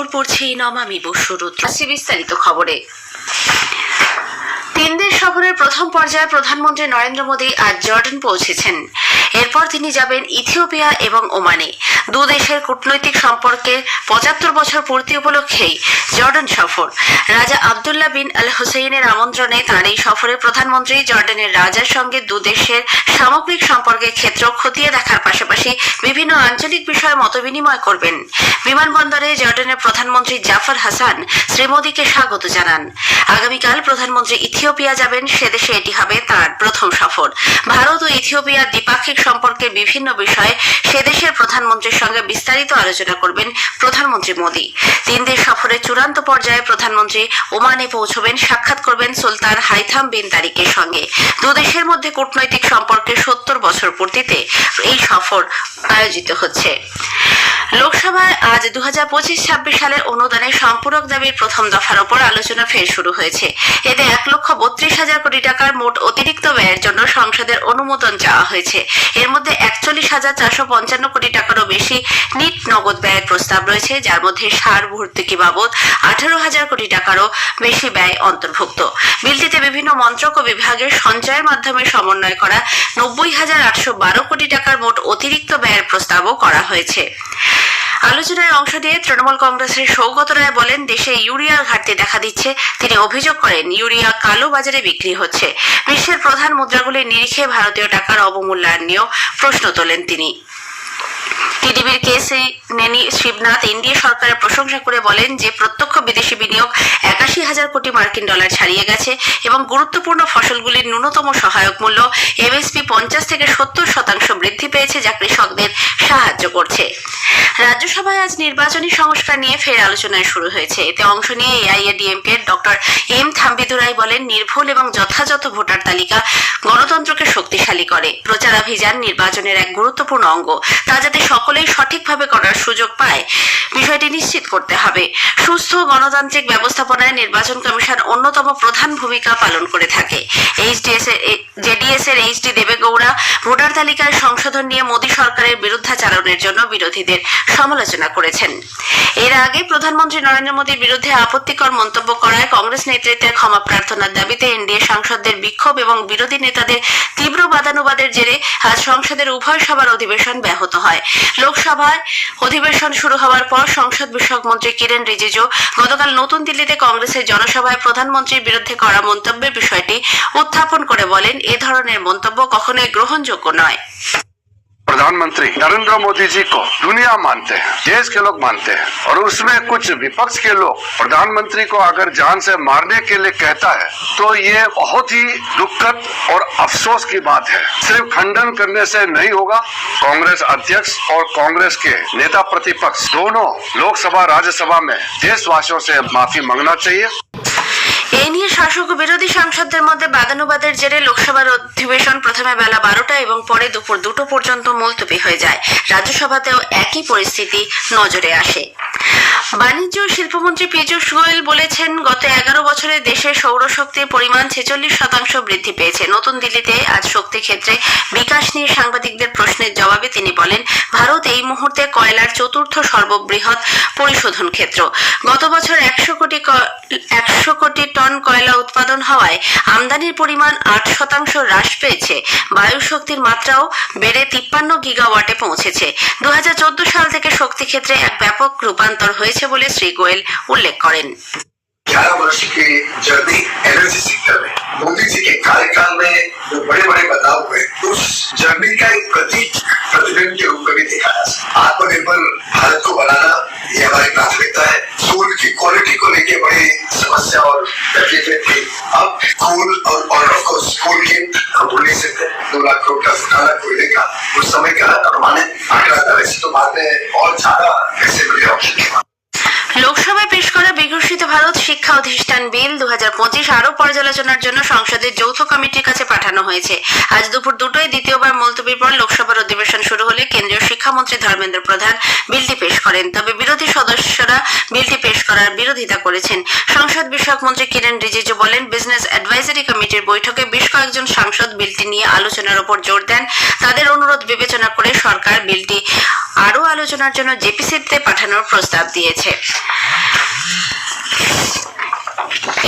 খবর পড়ছে নমামি বসুরুদ্র বিস্তারিত খবরে। তিন দেশ সফরের প্রথম পর্যায়ে প্রধানমন্ত্রী নরেন্দ্র মোদী আজ জর্ডান পৌঁছেছেন। এরপর তিনি যাবেন ইথিওপিয়া এবং ওমানে। দু দেশের কূটনৈতিক সম্পর্কে পঁচাত্তর বছর পূর্তি উপলক্ষেই জর্ডান সফর। রাজা আবদুল্লাহ বিন আল হুসেইনের আমন্ত্রণে তাঁর এই সফরে প্রধানমন্ত্রী জর্ডানের রাজার সঙ্গে দু দেশের সামগ্রিক সম্পর্কের ক্ষেত্র খতিয়ে দেখার পাশাপাশি বিভিন্ন আঞ্চলিক বিষয়ে মতবিনিময় করবেন। বিমানবন্দরে জর্ডানের প্রধানমন্ত্রী জাফর হাসান শ্রী মোদীকে স্বাগত জানান। আগামীকাল প্রধানমন্ত্রী ইথিওপিয়া যাবেন সেদেশে এটি হবে তার প্রথম সফর। ভারত ও ইথিওপিয়ার দ্বিপাক্ষিক সম্পর্কের বিভিন্ন বিষয়ে সেদেশের প্রধানমন্ত্রীর সঙ্গে বিস্তারিত আলোচনা করবেন প্রধানমন্ত্রী মোদী। তিন দিন সফরের চূড়ান্ত পর্যায়ে প্রধানমন্ত্রী ওমানে পৌঁছবেন, সাক্ষাৎ করবেন সুলতান হাইথাম বিন তারিকের সঙ্গে। দেশের মধ্যে কূটনৈতিক সম্পর্কে সত্তর বছর পূর্তিতে এই সফর আয়োজিত হচ্ছে। লোকসভায় আজ দু হাজার পঁচিশ ছাব্বিশ সালের অনুদানের সম্পূরক দাবির প্রথম দফার ওপর আলোচনা ফের শুরু হয়েছে। এতে এক লক্ষ বত্রিশ হাজার কোটি টাকার মোট অতিরিক্ত ব্যয়ের জন্য সংসদের অনুমোদন চাওয়া হয়েছে। এর মধ্যে একচল্লিশ হাজার চারশো পঞ্চান্ন কোটি টাকারও বেশি নিট নগদ ব্যয়ের প্রস্তাব রয়েছে, যার মধ্যে সার ভর্তুকি বাবদ আঠারো হাজার কোটি টাকারও বেশি ব্যয় অন্তর্ভুক্ত। বিলটিতে বিভিন্ন মন্ত্রক ও বিভাগের সঞ্চয়ের মাধ্যমে সমন্বয় করা নব্বই হাজার আটশো বারো কোটি টাকার মোট অতিরিক্ত ব্যয়ের প্রস্তাবও করা হয়েছে। আলোচনায় অংশ দিয়ে তৃণমূল কংগ্রেসের সৌগত রায় বলেন, দেশে ইউরিয়ার ঘাটতি দেখা দিচ্ছে। তিনি অভিযোগ করেন, ইউরিয়া কালো বাজারে বিক্রি হচ্ছে। বিশ্বের প্রধান মুদ্রাগুলির নিরিখে ভারতীয় টাকার অবমূল্যায়ন নিয়েও প্রশ্ন তোলেন তিনি। টিডিবির কেসে নেনি শিবনাথ এনডিএ সরকারের প্রশংসা করে বলেন যে, প্রত্যক্ষ বিদেশি বিনিয়োগ একাশি হাজার কোটি মার্কিন ডলার ছাড়িয়ে গেছে এবং গুরুত্বপূর্ণ ফসলগুলির ন্যূনতম সহায়ক মূল্য এমএসপি পঞ্চাশ থেকে সত্তর শতাংশ বৃদ্ধি পেয়েছে যা কৃষকদের সাহায্য করছে। রাজ্যসভায় আজ নির্বাচনী সংস্কার নিয়ে ফের আলোচনায় শুরু হয়েছে। এতে অংশ নিয়ে এআইএডিএমকে ডক্টর এম থাম্বিদুরাই বলেন, নির্ভুল এবং যথাযথ ভোটার তালিকা গণতন্ত্রকে শক্তিশালী করে। প্রচারাভিযান নির্বাচনের এক গুরুত্বপূর্ণ অঙ্গ। তা যাতে সকলেই সঠিকভাবে করার সুযোগ পায়। বিষয়টি নিশ্চিত করতে হবে। সুস্থ গণতান্ত্রিক ব্যবস্থাপনায় নির্বাচন কমিশন অন্যতম প্রধান ভূমিকা পালন করে থাকে। এইচডিএস এর জেডিএস এর এইচডি দেবেগৌড়া ভোটার তালিকায় সংশোধন নিয়ে মোদী সরকারের বিরুদ্ধাচারণের জন্য বিরোধীদের সমালোচনা করেছেন। এর আগে প্রধানমন্ত্রী নরেন্দ্র মোদীর বিরুদ্ধে আপত্তিকর মন্তব্য করায় কংগ্রেস নেতৃত্বের ক্ষমা প্রার্থনার দাবিতে এনডিএ সাংসদদের বিক্ষোভ এবং বিরোধী নেতাদের তীব্র বাদানুবাদের জেরে আজ সংসদের উভয় সভার অধিবেশন ব্যাহত হয়। লোকসভায় অধিবেশন শুরু হওয়ার পর সংসদ বিষয়ক মন্ত্রী কিরেন রিজিজু গতকাল নতুন দিল্লিতে কংগ্রেসের জনসভায় প্রধানমন্ত্রীর বিরুদ্ধে করা মন্তব্যের বিষয়টি উত্থাপন করে বলেন, এ ধরনের মন্তব্য কখনোই গ্রহণযোগ্য নয়। प्रधानमंत्री नरेंद्र मोदी जी को दुनिया मानते हैं, देश के लोग मानते हैं, और उसमें कुछ विपक्ष के लोग प्रधानमंत्री को अगर जान से मारने के लिए कहता है तो ये बहुत ही दुखद और अफसोस की बात है। सिर्फ़ खंडन करने से नहीं होगा, कांग्रेस अध्यक्ष और कांग्रेस के नेता प्रतिपक्ष दोनों लोकसभा, राज्यसभा में देशवासियों से माफ़ी मांगना चाहिए। এই নিয়ে শাসক বিরোধী সাংসদদের মধ্যে বাদানুবাদের জেরে লোকসভার অধিবেশন প্রথমে বেলা বারোটা এবং পরে দুপুর দুটো পর্যন্ত মুলতবি হয়ে যায়। রাজ্যসভাতেও একই পরিস্থিতি নজরে আসে। বাণিজ্য ও শিল্পমন্ত্রী পীযূষ গোয়েল বলেছেন, গত এগারো বছরে দেশে সৌরশক্তির পরিমাণ ছেচল্লিশ শতাংশ বৃদ্ধি পেয়েছে। নতুন দিল্লিতে আজ শক্তি ক্ষেত্রে বিকাশ নিয়ে সাংবাদিকদের প্রশ্নের জবাবে তিনি বলেন, ভারত এই মুহূর্তে কয়লার চতুর্থ সর্ববৃহৎ পরিশোধন ক্ষেত্র। গত বছর একশো কোটি একশো কোটি টন কয়লা উৎপাদন হওয়ায় আমদানির পরিমাণ আট শতাংশ হ্রাস পেয়েছে বায়ু শক্তির মাত্রাও বেড়ে তিপ্পান্ন গিগাওয়াটে পৌঁছেছে দু সাল থেকে শক্তি ক্ষেত্রে এক ব্যাপক রূপান্তর হয়েছে বলে শ্রী গোয়েল উল্লেখ করেন ग्यारह वर्ष की जर्नी एनर्जी सेक्टर में मोदी जी के कार्यकाल में जो बड़े बड़े बदलाव हुए उस जर्नी का অধিষ্ঠান বিল দু হাজার আরও পর্যালোচনার জন্য সংসদের যৌথ কমিটির কাছে পাঠানো হয়েছে। আজ দুপুর দুটোয় দ্বিতীয়বার মুলতবির পর লোকসভার অধিবেশন শুরু হলে কেন্দ্রীয় শিক্ষামন্ত্রী ধর্মেন্দ্র প্রধান বিলটি পেশ করেন। তবে বিরোধী সদস্যরা বিলটি পেশ করার বিরোধিতা করেছেন। সংসদ বিষয়ক মন্ত্রী কিরেন রিজিজু বলেন, বিজনেস অ্যাডভাইজারি কমিটির বৈঠকে বেশ কয়েকজন সাংসদ বিলটি নিয়ে আলোচনার ওপর জোর দেন। তাদের অনুরোধ বিবেচনা করে সরকার বিলটি আরও আলোচনার জন্য জেপিসিতে পাঠানোর প্রস্তাব দিয়েছে।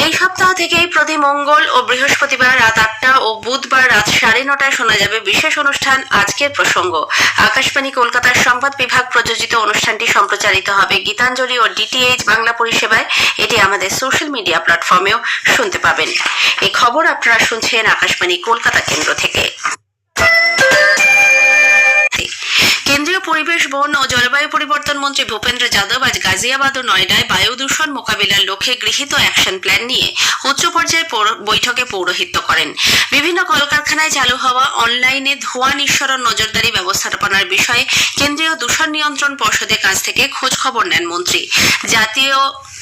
এই সপ্তাহ থেকেই প্রতি মঙ্গল ও বৃহস্পতিবার রাত আটটা ও বুধবার রাত সাড়ে নটায় শোনা যাবে বিশেষ অনুষ্ঠান আজকের প্রসঙ্গ। আকাশবাণী কলকাতার সংবাদ বিভাগ প্রযোজিত অনুষ্ঠানটি সম্প্রচারিত হবে গীতাঞ্জলি ও ডিটিএইচ বাংলা পরিষেবায়। এটি আমাদের সোশ্যাল মিডিয়া প্ল্যাটফর্মেও শুনতে পাবেন। এই খবর আপনারা শুনছেন আকাশবাণী কলকাতা কেন্দ্র থেকে। পরিবেশ, বন ও জলবায়ু পরিবর্তন মন্ত্রী ভূপেন্দ্র যাদব আজ গাজিয়াবাদ ও নয়ডায় বায়ু দূষণ মোকাবিলার লক্ষ্যে গৃহীত অ্যাকশন প্ল্যান নিয়ে উচ্চ পর্যায়ে বৈঠকে পৌরোহিত্য করেন। বিভিন্ন কলকারখানায় চালু হওয়া অনলাইনে ধোঁয়া নিঃসরণ নজরদারি ব্যবস্থাপনার বিষয়ে কেন্দ্রীয় দূষণ নিয়ন্ত্রণ পর্ষদের কাছ থেকে খোঁজ খবর নেন মন্ত্রী। জাতীয়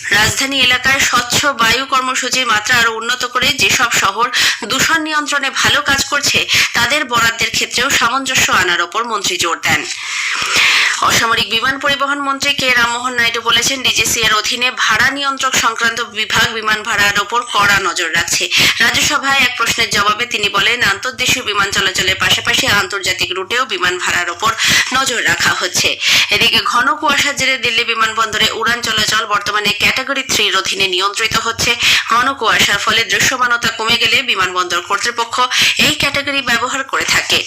রাজধানী এলাকায় স্বচ্ছ বায়ু কর্মসূচির মাত্রা আরও উন্নত করে যেসব শহর দূষণ নিয়ন্ত্রণে ভালো কাজ করছে, তাদের বরাদ্দের ক্ষেত্রেও সামঞ্জস্য আনার ওপর মন্ত্রী জোর দেন। অসামরিক বিমান পরিবহন মন্ত্রী কে রামমোহন নাইডু বলেছেন ডিজিসি এর অধীনে ভাড়া নিয়ন্ত্রক সংক্রান্ত বিভাগ বিমান ভাড়ার ওপর কড়া নজর রাখছে। রাজ্যসভায় এক প্রশ্নের জবাবে তিনি বলেন, আন্তর্দেশীয় বিমান চলাচলের পাশাপাশি আন্তর্জাতিক রুটেও বিমান ভাড়ার ওপর নজর রাখা হচ্ছে। এদিকে ঘন কুয়াশার জেরে দিল্লি বিমানবন্দরে উড়ান চলাচল বর্তমানে ক্যাটাগরি থ্রির অধীনে নিয়ন্ত্রিত হচ্ছে। ঘন কুয়াশার ফলে দৃশ্যমানতা কমে গেলে বিমানবন্দর কর্তৃপক্ষ এই ক্যাটাগরি ব্যবহার করে থাকে।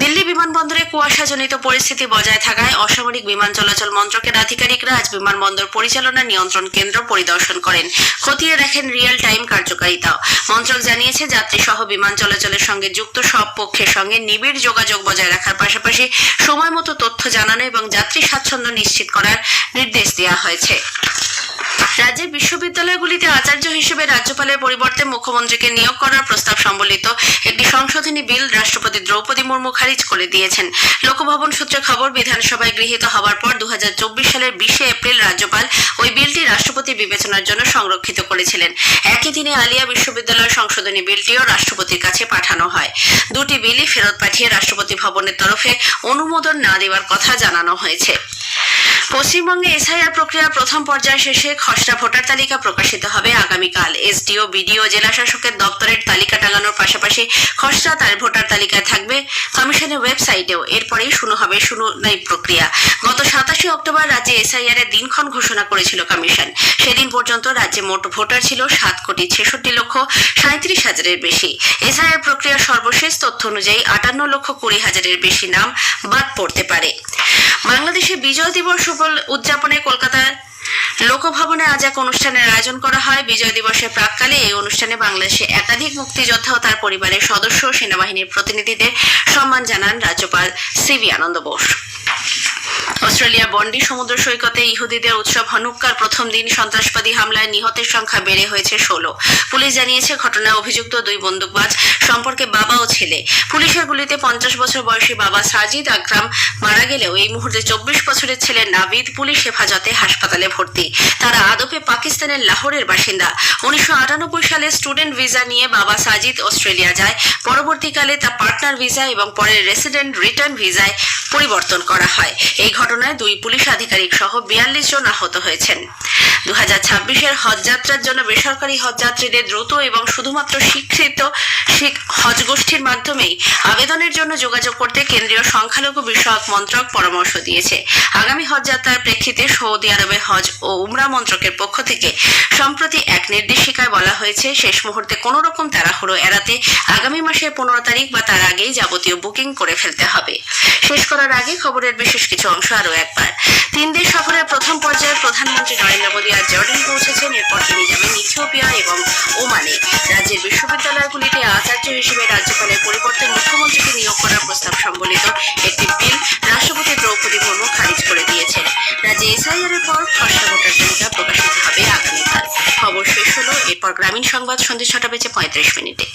দিল্লি বিমানবন্দরে কুয়াশাজনিত পরিস্থিতি বজায় থাকায় অসামরিক বিমান চলাচল মন্ত্রকের আধিকারিকরা আজ বিমানবন্দর পরিচালনা নিয়ন্ত্রণ কেন্দ্র পরিদর্শন করেন। খতিয়ে দেখেন রিয়েল টাইম কার্যকারিতা। মন্ত্রক জানিয়েছে যাত্রী সহ বিমান চলাচলের সঙ্গে যুক্ত সব পক্ষের সঙ্গে নিবিড় যোগাযোগ বজায় রাখার পাশাপাশি সময় মতো তথ্য জানানো এবং যাত্রী স্বাচ্ছন্দ্য নিশ্চিত করার নির্দেশ দেওয়া হয়েছে। রাজ্যের বিশ্ববিদ্যালয়গুলিতে আচার্য হিসেবে রাজ্যপালের পরিবর্তে মুখ্যমন্ত্রীকে নিয়োগ করার প্রস্তাব সম্বলিত একটি সংশোধনী বিল রাষ্ট্রপতি দ্রৌপদী মুর্মু খারিজ করে দিয়েছেন। লোকভবন সূত্রে খবর, বিধানসভায় গৃহীত হওয়ার পর দুহাজার চব্বিশ সালের বিশে এপ্রিল রাজ্যপাল ওই বিলটি রাষ্ট্রপতি বিবেচনার জন্য সংরক্ষিত করেছিলেন। একই দিনে আলিয়া বিশ্ববিদ্যালয় সংশোধনী বিলটিও রাষ্ট্রপতির কাছে পাঠানো হয়। দুটি বিলই ফেরত পাঠিয়ে রাষ্ট্রপতি ভবনের তরফে অনুমোদন না দেওয়ার কথা জানানো হয়েছে। পশ্চিমবঙ্গে এসআইআর প্রক্রিয়া প্রথম পর্যায় শেষে খসড়া ভোটার তালিকা প্রকাশিত হবে আগামীকাল। এসডিও, বিডিও, জেলা শাসকের দপ্তরের তালিকা টাঙানোর পাশাপাশি খসড়া তার ভোটার তালিকায় থাকবে। কমিশনের ওয়েবসাইটেও এরপরেই শুরু হবে শুনানি প্রক্রিয়া। গত সাতাশে অক্টোবর রাজ্যে এসআইআর এর দিনক্ষণ ঘোষণা করেছিল কমিশন। সেদিন পর্যন্ত রাজ্যে মোট ভোটার ছিল সাত কোটি ছেষট্টি লক্ষ সাঁত্রিশ হাজারের বেশি। এসআইআর প্রক্রিয়ার সর্বশেষ তথ্য অনুযায়ী আটান্ন লক্ষ কুড়ি হাজারের বেশি নাম বাদ পড়তে পারে। বাংলাদেশে বিজয় দিবস উপল- উদযাপনে কলকাতার লোকভবনে আজ এক অনুষ্ঠানের আয়োজন করা হয়। বিজয় দিবসের প্রাককালে এই অনুষ্ঠানে বাংলাদেশে একাধিক মুক্তিযোদ্ধা ও তার পরিবারের সদস্য সেনাবাহিনীর প্রতিনিধিদের সম্মান জানান রাজ্যপাল সিবি আনন্দ বোস। অস্ট্রেলিয়ার বন্ডি সমুদ্র সৈকতে ইহুদিদের উৎসব হনুক্কার প্রথম দিন সন্ত্রাসবাদী হামলায় নিহতের সংখ্যা বেড়ে হয়েছে ষোলো। পুলিশ জানিয়েছে ঘটনায় অভিযুক্ত দুই বন্দুকবাজ, সম্পর্কে বাবা ও ছেলে। পুলিশের গুলিতে পঞ্চাশ বছর বয়সী বাবা সাজিদ আকরাম মারা গেলেও এই মুহূর্তে চব্বিশ বছরের ছেলে নাবিদ পুলিশ হেফাজতে হাসপাতালে ভর্তি। তারা আদপে পাকিস্তানের লাহোরের বাসিন্দা। উনিশশো আটানব্বই সালে স্টুডেন্ট ভিসা নিয়ে বাবা সাজিদ অস্ট্রেলিয়া যায়। পরবর্তীকালে তা পার্টনার ভিসা এবং পরে রেসিডেন্ট রিটার্ন ভিসায় পরিবর্তন করা হয়। এই ঘটনায় দুই পুলিশ আধিকারিক সহ বিয়াল্লিশ জন আহত হয়েছেন। দু হাজার ছাব্বিশের হজ যাত্রার জন্য বেসরকারি হজ যাত্রীদের দ্রুত এবং শুধুমাত্র স্বীকৃত হজ গোষ্ঠীর মাধ্যমেই আবেদনের জন্য যোগাযোগ করতে কেন্দ্রীয় সংখ্যালঘু বিষয়ক মন্ত্রক পরামর্শ দিয়েছে। আগামী হজ যাত্রার প্রেক্ষিতে সৌদি আরবে হজ ও উমরা মন্ত্রকের পক্ষ থেকে সম্প্রতি এক নির্দেশিকায় বলা হয়েছে, শেষ মুহূর্তে কোনো রকম তাড়াহুড়ো এড়াতে আগামী মাসের পনেরো তারিখ বা তার আগেই যাবতীয় বুকিং করে ফেলতে হবে। শেষ করার আগে খবরের বিশেষ কিছু অংশ আরও একবার। তিন দেশ সফরের প্রথম পর্যায়ে প্রধানমন্ত্রী নরেন্দ্র মোদী আজ জর্ডান পৌঁছেছেন। এরপর তিনি যাবেন ইথিওপিয়া এবং ওমানে। রাজ্যের বিশ্ববিদ্যালয়গুলিতে আচার্য হিসেবে রাজ্যপালের পরিবর্তে মুখ্যমন্ত্রীকে নিয়োগ করার প্রস্তাব সম্বলিত একটি বিল রাষ্ট্রপতি দ্রৌপদী মুর্মু খারিজ করে দিয়েছেন। রাজ্যে এসআইআর এর পর খসড়া ভোটার তালিকা প্রকাশিত হবে আগামীকাল খবর শেষ হলো, এরপর গ্রামীণ সংবাদ সন্ধ্যে ছটা বেজে পঁয়ত্রিশ মিনিটে।